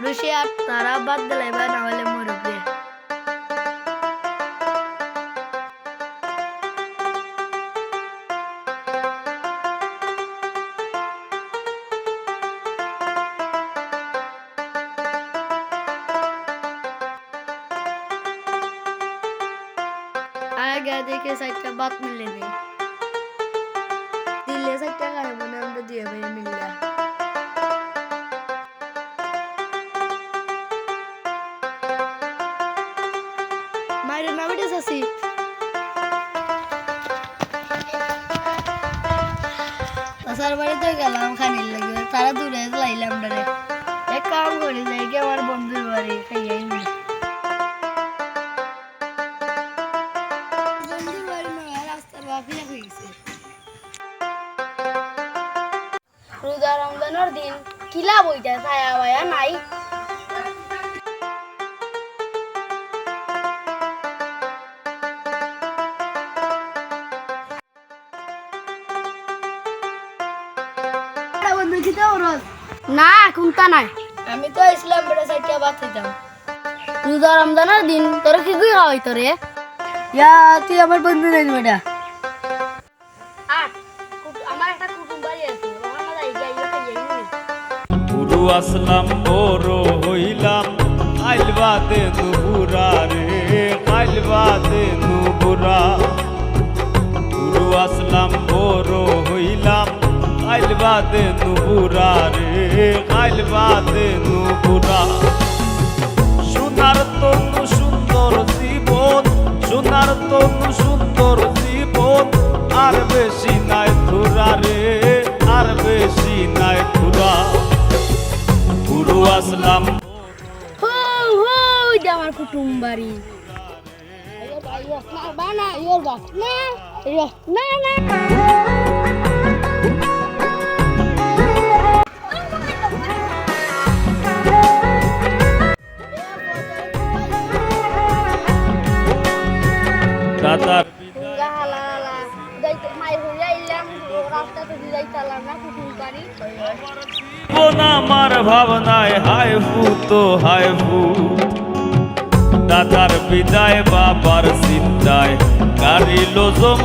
কি আর রুশিয়া তারা বাদ দিলে এবার না হলে মরবে আগে দেখে সাইডটা বাদ মিলে নেই আছি তাসার বাড়িতে গেলাম খানির লাগে, তারা দূরে লাইলাম ডারে এক কাম করি যাই কি আমার বন্ধুর বাড়ি, খাইয়াই বন্ধুর রোজা রমজানের দিন কিলা বইটা ছায়া বায়া নাই। না কোনটা নাই। আমি তো ইসলাম বেড়ে সাইডটা বাদ হইতাম রোজা রমজানের দিন তোর কি কি হয় তোরে? ইয়া তুই আমার বন্ধু নেই বেটা। গুরু আসলাম বড় হইলাম খাইলবা দে নুপুরা রে খাইলবা দে নুপুরা গুরু আসলাম বড় হইলাম খাইলবা দে নুপুরা রে খাইলবা দে নুপুরা। সোনার তনু সুন্দর জীবন সোনার তনু সুন্দর জীবন আর বেশি নাই থুরা রে আর বেশি নাই থুরা গুরু আসলাম। হো হো আমার কুটুম বাড়ি। বানা ইয়োর বাস না ইয়ো না না। জীবন আমার ভাবনায় হায় ফুত হায় ফুত দাদার বিদায় বাবার চিন্তায় গাড়ি লোজম